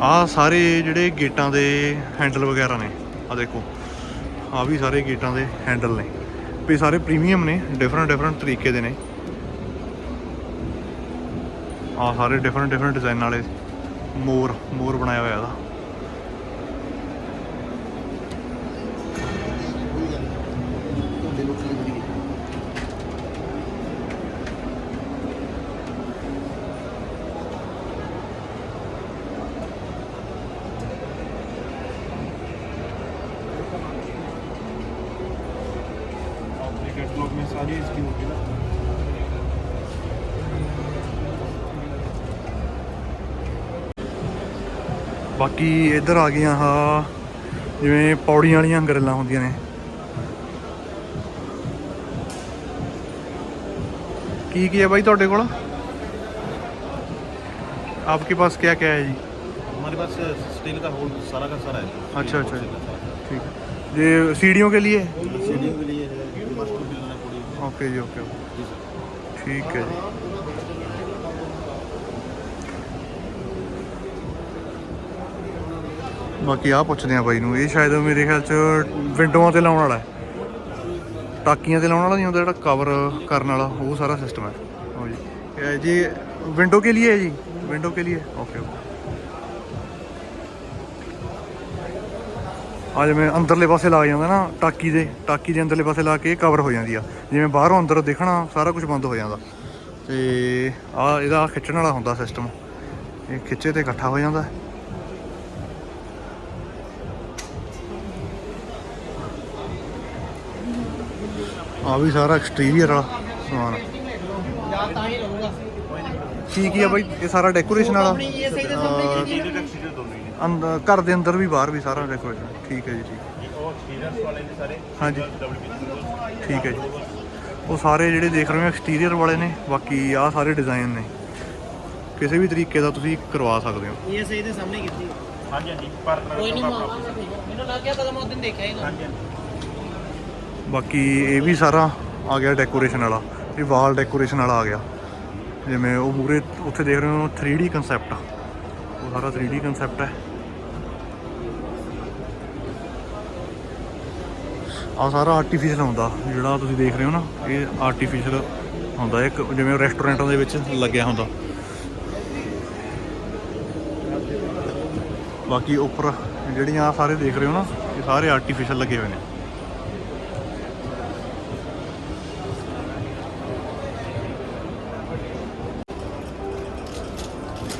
ਆ ਸਾਰੇ ਜਿਹੜੇ ਗੇਟਾਂ ਦੇ ਹੈਂਡਲ ਵਗੈਰਾ ਨੇ ਆ ਦੇਖੋ। ਆ ਵੀ ਸਾਰੇ ਗੇਟਾਂ ਦੇ ਹੈਂਡਲ ਨੇ। ਵੀ ਸਾਰੇ ਪ੍ਰੀਮੀਅਮ ਨੇ ਡਿਫਰੈਂਟ ਡਿਫਰੈਂਟ ਤਰੀਕੇ ਦੇ ਨੇ। ਆ ਸਾਰੇ ਡਿਫਰੈਂਟ ਡਿਫਰੈਂਟ ਡਿਜ਼ਾਈਨ ਵਾਲੇ ਮੋਰ ਮੋਰ ਬਣਾਇਆ ਹੋਇਆ ਇਹਦਾ। ਬਾਕੀ ਇੱਧਰ ਆ ਗਈਆਂ ਆ ਜਿਵੇਂ ਪੌੜੀਆਂ ਵਾਲੀਆਂ ਗਰਲਾਂ ਹੁੰਦੀਆਂ ਨੇ ਕੀ ਕੀ ਹੈ ਬਾਈ ਤੁਹਾਡੇ ਕੋਲ आपके पास क्या क्या है जी
हमारे पास स्टील का होल सारा का सारा है
अच्छा अच्छा ठीक है ये सीढ़ियों के लिए
सीढ़ियों के लिए है मास्टर बिल्डर है पूरी
ओके जी ओके ओके ठीक है जी ਬਾਕੀ ਆ ਪੁੱਛਦੇ ਆ ਬਾਈ ਨੂੰ, ਇਹ ਸ਼ਾਇਦ ਮੇਰੇ ਖਿਆਲ ਚ ਵਿੰਡੋਆਂ ਤੇ ਲਾਉਣ ਵਾਲਾ ਟਾਕੀਆਂ ਤੇ ਲਾਉਣ ਵਾਲਾ ਨਹੀਂ ਹੁੰਦਾ ਜਿਹੜਾ ਕਵਰ ਕਰਨ ਵਾਲਾ, ਉਹ ਸਾਰਾ ਸਿਸਟਮ ਹੈ। ਜੀ। ਵਿੰਡੋ ਕੇ ਲਈ ਹੈ ਜੀ? ਵਿੰਡੋ ਕੇ ਲਈ ਓਕੇ ਓਕੇ ਆ ਜਿਵੇਂ ਅੰਦਰਲੇ ਪਾਸੇ ਲਾ ਜਾਂਦਾ ਨਾ, ਟਾਕੀ ਦੇ ਟਾਕੀ ਦੇ ਅੰਦਰਲੇ ਪਾਸੇ ਲਾ ਕੇ ਕਵਰ ਹੋ ਜਾਂਦੀ ਆ। ਜਿਵੇਂ ਬਾਹਰੋਂ ਅੰਦਰ ਦੇਖਣਾ, ਸਾਰਾ ਕੁਝ ਬੰਦ ਹੋ ਜਾਂਦਾ। ਤੇ ਆ ਇਹਦਾ ਖਿੱਚਣ ਵਾਲਾ ਹੁੰਦਾ ਸਿਸਟਮ ਇਹ ਖਿੱਚੇ ਤੇ ਇਕੱਠਾ ਹੋ ਜਾਂਦਾ। ਆ ਵੀ ਸਾਰਾ ਐਕਸਟੀਰੀਅਰ ਵਾਲਾ ਸਮਾਨ। ਕੀ ਕੀ ਆ ਬਾਈ? ਇਹ ਸਾਰਾ ਡੈਕੋਰੇਸ਼ਨ ਵਾਲਾ? ਅੰਦਰ ਘਰ ਦੇ ਅੰਦਰ ਵੀ ਬਾਹਰ ਵੀ ਸਾਰਾ ਡੈਕੋਰੇਸ਼ਨ ਠੀਕ ਹੈ ਜੀ ਠੀਕ।
ਉਹ ਐਕਸਪੀਰੀਅੰਸ ਵਾਲੇ ਨੇ ਸਾਰੇ
ਹਾਂਜੀ। ਠੀਕ ਹੈ ਜੀ। ਉਹ ਸਾਰੇ ਜਿਹੜੇ ਦੇਖ ਰਹੇ ਹੋ ਐਕਸਟੀਰੀਅਰ ਵਾਲੇ ਨੇ ਬਾਕੀ ਆਹ ਸਾਰੇ ਡਿਜ਼ਾਈਨ ਨੇ। ਕਿਸੇ ਵੀ ਤਰੀਕੇ ਦਾ ਤੁਸੀਂ ਕਰਵਾ ਸਕਦੇ ਹੋ।
ਇਹ ਸਹੀ ਦੇ ਸਾਹਮਣੇ ਕੀਤੀ।
ਹਾਂਜੀ ਹਾਂਜੀ। ਪਰ
ਕੋਈ ਨਹੀਂ ਮੈਨੂੰ ਲੱਗ ਗਿਆ ਪਤਾ ਮੈਂ ਉਸ ਦਿਨ ਦੇਖਿਆ ਹੀ ਨਾ।
ਬਾਕੀ ਇਹ ਵੀ ਸਾਰਾ ਆ ਗਿਆ ਡੈਕੋਰੇਸ਼ਨ ਵਾਲਾ, ਇਹ ਵਾਲ ਡੈਕੋਰੇਸ਼ਨ ਵਾਲਾ ਆ ਗਿਆ। ਜਿਵੇਂ ਉਹ ਪੂਰੇ ਉੱਥੇ ਦੇਖ ਰਹੇ ਹੋ 3D ਕਨਸੈਪਟ ਉਹ ਸਾਰਾ 3D ਕਨਸੈਪਟ ਹੈ। ਆ ਸਾਰਾ ਆਰਟੀਫੀਸ਼ੀਅਲ ਹੁੰਦਾ ਜਿਹੜਾ ਤੁਸੀਂ ਦੇਖ ਰਹੇ ਹੋ ਨਾ, ਇਹ ਆਰਟੀਫੀਸ਼ੀਅਲ ਹੁੰਦਾ ਇੱਕ ਜਿਵੇਂ ਰੈਸਟੋਰੈਂਟਾਂ ਦੇ ਵਿੱਚ ਲੱਗਿਆ ਹੁੰਦਾ। ਬਾਕੀ ਉੱਪਰ ਜਿਹੜੀਆਂ ਸਾਰੇ ਦੇਖ ਰਹੇ ਹੋ ਨਾ, ਇਹ ਸਾਰੇ ਆਰਟੀਫੀਸ਼ੀਅਲ ਲੱਗੇ ਹੋਏ ਨੇ।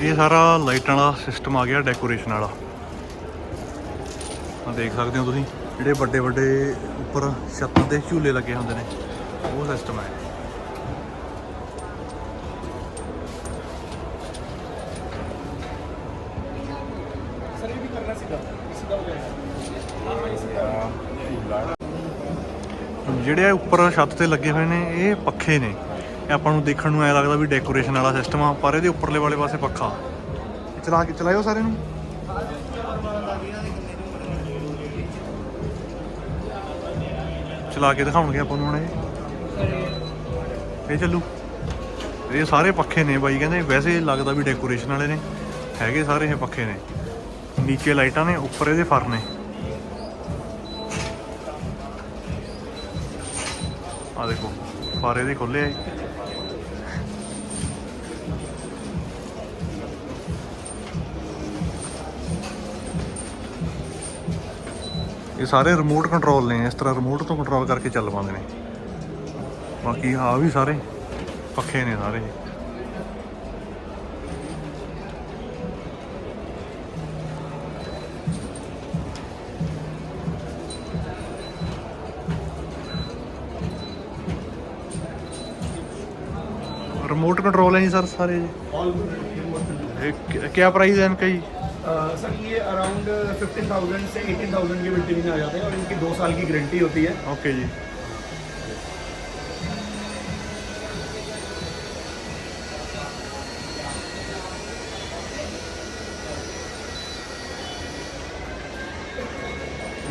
ਇਹ ਸਾਰਾ ਲਾਈਟਾਂ ਵਾਲਾ ਸਿਸਟਮ ਆ ਗਿਆ ਡੈਕੋਰੇਸ਼ਨ ਵਾਲਾ। ਆ ਦੇਖ ਸਕਦੇ ਹੋ ਤੁਸੀਂ, ਜਿਹੜੇ ਵੱਡੇ ਵੱਡੇ ਉੱਪਰ ਛੱਤਾਂ ਤੇ ਝੂਲੇ ਲੱਗੇ ਹੁੰਦੇ ਨੇ, ਉਹ ਸਿਸਟਮ ਹੈ ਜਿਹੜੇ ਉੱਪਰ ਛੱਤ ਤੇ ਲੱਗੇ ਹੋਏ ਨੇ, ਇਹ ਪੱਖੇ ਨੇ। ਆਪਾਂ ਨੂੰ ਦੇਖਣ ਨੂੰ ਐ ਲੱਗਦਾ ਵੀ ਡੈਕੋਰੇਸ਼ਨ ਵਾਲਾ ਸਿਸਟਮ ਆ, ਪਰ ਇਹਦੇ ਉੱਪਰਲੇ ਵਾਲੇ ਪਾਸੇ ਪੱਖਾ। ਚਲਾ ਕੇ ਚਲਾਇਓ ਸਾਰੇ ਨੂੰ। ਚਲਾ ਕੇ ਦਿਖਾਉਣਗੇ ਆਪਾਂ ਨੂੰ ਹੁਣ ਇਹ। ਇਹ ਚੱਲੂ। ਇਹ ਸਾਰੇ ਪੱਖੇ ਨੇ ਬਾਈ, ਕਹਿੰਦੇ ਵੈਸੇ ਲੱਗਦਾ ਵੀ ਡੈਕੋਰੇਸ਼ਨ ਵਾਲੇ ਨੇ। ਹੈਗੇ ਸਾਰੇ ਇਹ ਪੱਖੇ ਨੇ। ਨੀਚੇ ਲਾਈਟਾਂ ਨੇ, ਉੱਪਰ ਇਹਦੇ ਫਰ ਨੇ। ਆ ਦੇਖੋ, ਫਰ ਇਹਦੇ ਖੁੱਲੇ ਆ ਇਹ ਸਾਰੇ ਰਿਮੋਟ ਕੰਟਰੋਲ ਨੇ ਇਸ ਤਰ੍ਹਾਂ ਰਿਮੋਟ ਤੋਂ ਕੰਟਰੋਲ ਕਰਕੇ ਚੱਲ ਪਾਉਂਦੇ ਨੇ ਬਾਕੀ ਆ ਵੀ ਸਾਰੇ ਪੱਖੇ ਨੇ ਸਾਰੇ रिमोट कंट्रोल है जी सर सारे ये क- क्या प्राइस है इनका जी
सर ये अराउंड फिफ्टीन थाउज़ेंड से एटीन थाउज़ेंड के बिल्डिंग में आ जाते हैं और इनकी दो साल की गारंटी होती है।
ओके okay, जी।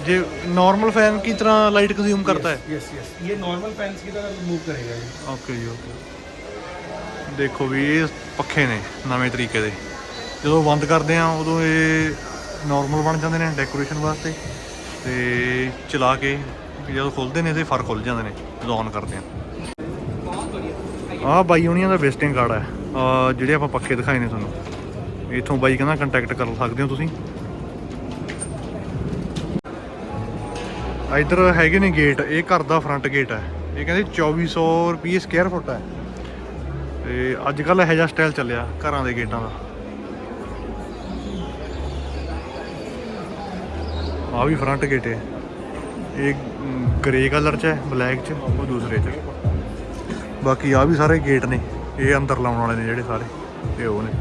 ये नॉर्मल फ़ैन की तरह लाइट कंज्यूम करता है?
यस यस ये नॉर्मल फैंस की तरह मूव करेगा ये।
ओके जी ओके देखो भी ये पखे ने नवे तरीके के ਜਦੋਂ ਬੰਦ ਕਰਦੇ ਆ ਉਦੋਂ ਇਹ ਨਾਰਮਲ ਬਣ ਜਾਂਦੇ ਨੇ ਡੈਕੋਰੇਸ਼ਨ ਵਾਸਤੇ। ਤੇ ਚਲਾ ਕੇ ਜਦੋਂ ਖੁੱਲਦੇ ਨੇ ਤੇ ਫਰ ਖੁੱਲ ਜਾਂਦੇ ਨੇ, ਜਦੋਂ ਔਨ ਕਰਦੇ ਆ ਆਹ ਬਾਈ ਹੁਣੀਆਂ ਦਾ ਵਿਜ਼ਿਟਿੰਗ ਕਾਰਡ ਹੈ। ਜਿਹੜੇ ਆਪਾਂ ਪੱਖੇ ਦਿਖਾਏ ਨੇ ਤੁਹਾਨੂੰ। ਇੱਥੋਂ ਬਾਈ ਕਹਿੰਦਾ ਕੰਟੈਕਟ ਕਰ ਸਕਦੇ ਹੋ ਤੁਸੀਂ। ਇਧਰ ਹੈਗੇ ਨੇ ਗੇਟ ਇਹ ਘਰ ਦਾ ਫਰੰਟ ਗੇਟ ਹੈ। ਇਹ ਕਹਿੰਦੇ 2400 ਰੁਪਏ ਸਕੁਅਰ ਫੁੱਟ ਹੈ। ਤੇ ਅੱਜ ਕੱਲ ਇਹੋ ਜਿਹਾ ਸਟਾਈਲ ਚੱਲਿਆ ਘਰਾਂ ਦੇ ਗੇਟਾਂ ਦਾ। ਆ ਵੀ ਫਰੰਟ ਗੇਟ ਹੈ। ਇਹ ਗ੍ਰੇ ਕਲਰ ਚ ਹੈ ਬਲੈਕ ਚ, ਉਹ ਦੂਸਰੇ ਚ। ਬਾਕੀ ਆ ਵੀ ਸਾਰੇ ਗੇਟ ਨੇ। ਇਹ ਅੰਦਰ ਲਾਉਣ ਵਾਲੇ ਨੇ ਜਿਹੜੇ ਸਾਰੇ ਤੇ ਉਹ ਨੇ।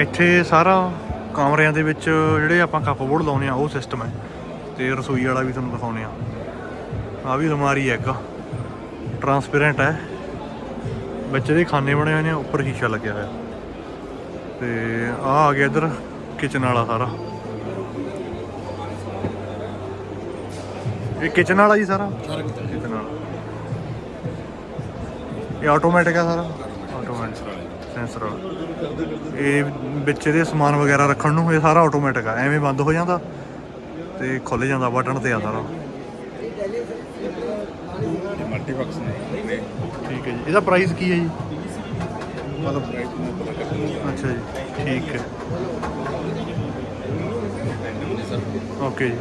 ਇੱਥੇ ਸਾਰਾ ਕਮਰਿਆਂ ਦੇ ਵਿੱਚ ਜਿਹੜੇ ਆਪਾਂ ਕੱਪ ਬੋਰਡ ਲਾਉਨੇ ਆ ਉਹ ਸਿਸਟਮ ਹੈ। ਤੇ ਰਸੋਈ ਵਾਲਾ ਵੀ ਤੁਹਾਨੂੰ ਦਿਖਾਉਨੇ ਆ ਆ ਵੀ ਅਲਮਾਰੀ ਹੈ ਇੱਕ। ਟਰਾਂਸਪੇਰੈਂਟ ਹੈ। ਵਿੱਚ ਦੇ ਖਾਨੇ ਬਣੇ ਹੋਏ ਨੇ ਉੱਪਰ ਸ਼ੀਸ਼ਾ ਲੱਗਿਆ ਹੋਇਆ। ਤੇ ਆ ਆ ਗਿਆ ਇੱਧਰ ਕਿਚਨ ਵਾਲਾ ਸਾਰਾ। ਇਹ ਕਿਚਨ ਵਾਲਾ ਜੀ ਸਾਰਾ? ਕਿਚਨ ਵਾਲਾ। ਇਹ ਆਟੋਮੈਟਿਕ ਹੈ ਸਾਰਾ? ਆਟੋਮੈਟਿਕ ਸੈਂਸਰ ਵਾਲਾ ਇਹ ਵਿੱਚ ਇਹਦੇ ਸਮਾਨ ਵਗੈਰਾ ਰੱਖਣ ਨੂੰ ਇਹ ਸਾਰਾ ਆਟੋਮੈਟਿਕ ਆ ਐਵੇਂ ਬੰਦ ਹੋ ਜਾਂਦਾ ਤੇ ਖੁੱਲ ਜਾਂਦਾ ਬਟਨ ਤੇ ਆ ਸਾਰਾ
ਨੇ।
ਠੀਕ ਹੈ ਜੀ। ਇਹਦਾ ਪ੍ਰਾਈਸ ਕੀ ਹੈ ਜੀ? ਮਤਲਬ ਅੱਛਾ ਜੀ ਠੀਕ ਹੈ। ਓਕੇ ਜੀ।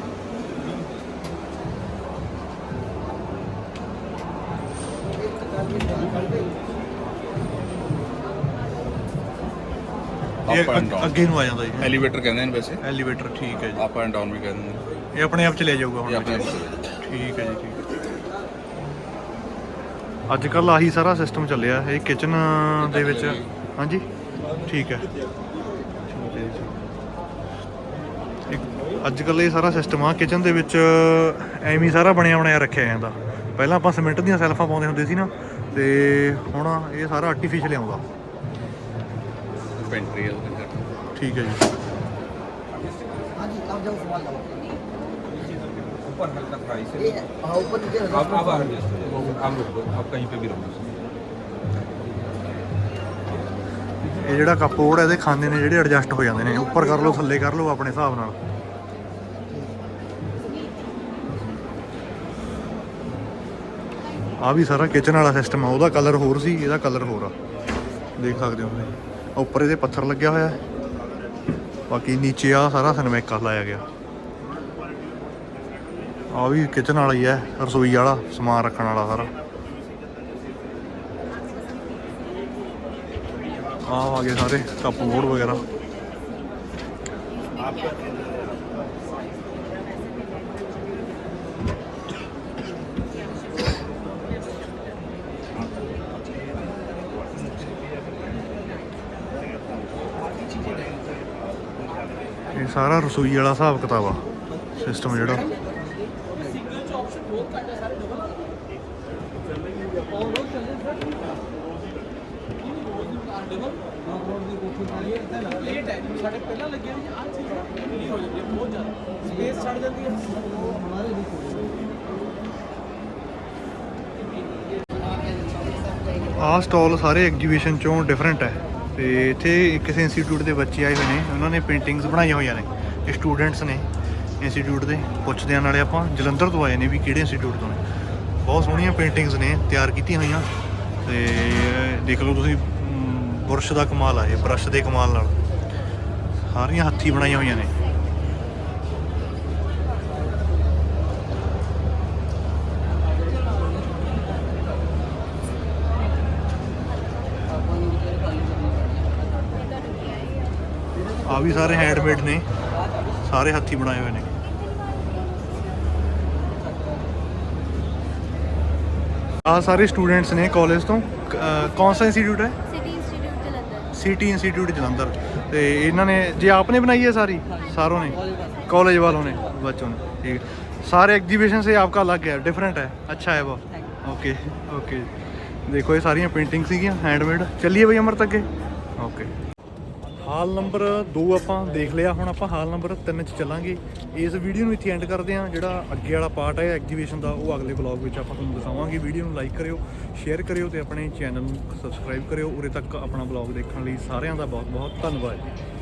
Up and
ਅੱਗ-
down.
ਅੱਗੇ ਨੂੰ ਆ ਜਾਂਦਾ ਜੀ।
ਐਲੀਵੇਟਰ ਕਹਿੰਦੇ ਨੇ ਵੈਸੇ?
ਐਲੀਵੇਟਰ ਠੀਕ ਹੈ ਜੀ।
ਅਪ ਐਂਡ ਡਾਊਨ ਵੀ ਕਹਿੰਦੇ ਨੇ।
ਇਹ ਆਪਣੇ ਆਪ ਚਲੇ ਜਾਊਗਾ ਹੁਣ।
ਆਪਣੇ ਆਪ
ਠੀਕ ਹੈ ਜੀ ਠੀਕ ਅੱਜ ਕੱਲ ਆਹੀ ਸਾਰਾ ਸਿਸਟਮ ਚੱਲਿਆ ਇਹ ਕਿਚਨ ਦੇ ਵਿੱਚ। ਹਾਂਜੀ। ਠੀਕ ਹੈ। ਅੱਜ ਕੱਲ ਇਹ ਸਾਰਾ ਸਿਸਟਮ ਆ ਕਿਚਨ ਦੇ ਵਿੱਚ ਐਵੇਂ ਹੀ ਸਾਰਾ ਬਣਿਆ ਬਣਾਇਆ ਰੱਖਿਆ ਜਾਂਦਾ। ਪਹਿਲਾਂ ਆਪਾਂ ਸਿਮੈਂਟ ਦੀਆਂ ਸੈਲਫਾਂ ਪਾਉਂਦੇ ਹੁੰਦੇ ਸੀ ਨਾ ਤੇ ਹੁਣ ਇਹ ਸਾਰਾ ਆਰਟੀਫੀਸ਼ੀਅਲ ਆਉਂਦਾ।
ਪੈਂਟਰੀ ਹੈ
ਠੀਕ ਹੈ ਜੀ
ऊपर हल्का था इसे अब अब एडजस्ट हो जाएगा आप रुक दो आप कहीं पे भी रुक दो
ਇਹ ਜਿਹੜਾ ਕੱਪਬੋਰਡ ਹੈ ਇਹਦੇ ਖਾਨੇ ਨੇ ਜਿਹੜੇ ਐਡਜਸਟ ਹੋ ਜਾਂਦੇ ਨੇ ਉੱਪਰ ਕਰ ਲਓ ਥੱਲੇ ਕਰ ਲਓ ਆਪਣੇ ਹਿਸਾਬ ਨਾਲ ਆ ਵੀ ਸਾਰਾ ਕਿਚਨ ਵਾਲਾ ਸਿਸਟਮ ਆ ਉਹਦਾ ਕਲਰ ਹੋਰ ਸੀ ਇਹਦਾ ਕਲਰ ਹੋਰ ਆ ਦੇਖ ਸਕਦੇ ਹੋ ਤੁਸੀਂ ਉੱਪਰ ਇਹਦੇ ਪੱਥਰ ਲੱਗਿਆ ਹੋਇਆ ਬਾਕੀ ਨੀਚੇ ਆ ਸਾਰਾ ਸਨਮੈਕਾ ਲਾਇਆ ਗਿਆ। ਆ ਵੀ ਕਿਚਨ ਵਾਲਾ ਹੀ ਹੈ, ਰਸੋਈ ਵਾਲਾ, ਸਮਾਨ ਰੱਖਣ ਵਾਲਾ ਸਾਰਾ। ਆ ਆ ਗਏ ਸਾਰੇ ਕੱਪ ਬੋਰਡ ਵਗੈਰਾ। ਸਾਰਾ ਰਸੋਈ ਵਾਲਾ ਹਿਸਾਬ ਕਿਤਾਬ ਆ ਸਿਸਟਮ ਜਿਹੜਾ।
ਲੇਟ ਹੈ ਸਾਡੇ ਪਹਿਲਾਂ ਲੱਗਿਆ ਵੀ ਆਹ ਚੀਜ਼ ਨਹੀਂ ਹੋ ਜਾਂਦੀ ਬਹੁਤ ਜ਼ਿਆਦਾ ਸਪੇਸ ਛੱਡ ਜਾਂਦੀ ਹੈ
ਆਹ ਸਟਾਲ ਸਾਰੇ ਐਗਜੀਬਿਸ਼ਨ ਚੋਂ ਡਿਫਰੈਂਟ ਹੈ। ਤੇ ਇੱਥੇ ਕਿਸੇ ਇੰਸਟੀਚਿਊਟ ਦੇ ਬੱਚੇ ਆਏ ਹੋਏ ਨੇ। ਉਹਨਾਂ ਨੇ ਪੇਂਟਿੰਗਸ ਬਣਾਈਆਂ ਹੋਈਆਂ ਨੇ। ਇਹ ਸਟੂਡੈਂਟਸ ਨੇ ਇੰਸਟੀਚਿਊਟ ਦੇ। ਪੁੱਛਦੇ ਆ ਨਾਲੇ ਆਪਾਂ, ਜਲੰਧਰ ਤੋਂ ਆਏ ਨੇ ਵੀ ਕਿਹੜੇ ਇੰਸਟੀਚਿਊਟ ਤੋਂ ਨੇ। ਬਹੁਤ ਸੋਹਣੀਆਂ ਪੇਂਟਿੰਗਸ ਨੇ, ਤਿਆਰ ਕੀਤੀਆਂ ਹੋਈਆਂ। ਤੇ ਦੇਖ ਲਓ ਤੁਸੀਂ ਬੁਰਸ਼ ਦਾ ਕਮਾਲ ਆ ਇਹ, ਬ੍ਰਸ਼ ਦੇ ਕਮਾਲ ਨਾਲ। ਸਾਰੀਆਂ ਹੱਥੀ ਬਣਾਈਆਂ ਹੋਈਆਂ ਨੇ। ਆ ਵੀ ਸਾਰੇ ਹੈਂਡਮੇਡ ਨੇ ਸਾਰੇ ਹੱਥੀ ਬਣਾਏ ਹੋਏ ਨੇ ਆ ਸਾਰੇ ਸਟੂਡੈਂਟਸ ਨੇ ਕਾਲਜ ਤੋਂ ਅਹ, ਕੌਣ ਸਾ ਇੰਸਟੀਚਿਊਟ ਹੈ
city institute Jalandhar
city institute Jalandhar ਤੇ ਇਹਨਾਂ ਨੇ ਜੇ आपने बनाई है सारी सारों ने कॉलेज वालों ने बच्चों ने ठीक है सारे एग्जीबिशन से आपका अलग है डिफरेंट है अच्छा है वो ओके ओके ਦੇਖੋ ਇਹ ਸਾਰੀਆਂ ਪੇਂਟਿੰਗ ਸੀਗੀਆਂ ਹੈਂਡਮੇਡ ਚੱਲੀਏ ਬਈ ਅਮਰਤ ਅੱਗੇ ਓਕੇ ਹਾਲ ਨੰਬਰ 2 ਆਪਾਂ ਦੇਖ ਲਿਆ, ਹੁਣ ਆਪਾਂ ਹਾਲ ਨੰਬਰ 3 ਚ ਚੱਲਾਂਗੇ। ਇਸ ਵੀਡੀਓ ਨੂੰ ਇੱਥੇ ਐਂਡ ਕਰਦੇ ਹਾਂ, ਜਿਹੜਾ ਅੱਗੇ ਵਾਲਾ ਪਾਰਟ ਹੈ ਐਗਜੀਬਿਸ਼ਨ ਦਾ, ਉਹ ਅਗਲੇ ਵਲੌਗ ਵਿੱਚ ਆਪਾਂ ਤੁਹਾਨੂੰ ਦਿਖਾਵਾਂਗੇ। ਵੀਡੀਓ ਨੂੰ ਲਾਈਕ ਕਰਿਓ ਸ਼ੇਅਰ ਕਰਿਓ ਤੇ ਆਪਣੇ ਚੈਨਲ ਨੂੰ ਸਬਸਕ੍ਰਾਈਬ ਕਰਿਓ। ਉਰੇ ਤੱਕ ਆਪਣਾ ਵਲੌਗ ਦੇਖਣ ਲਈ ਸਾਰਿਆਂ ਦਾ ਬਹੁਤ ਬਹੁਤ ਧੰਨਵਾਦ। ਜੀ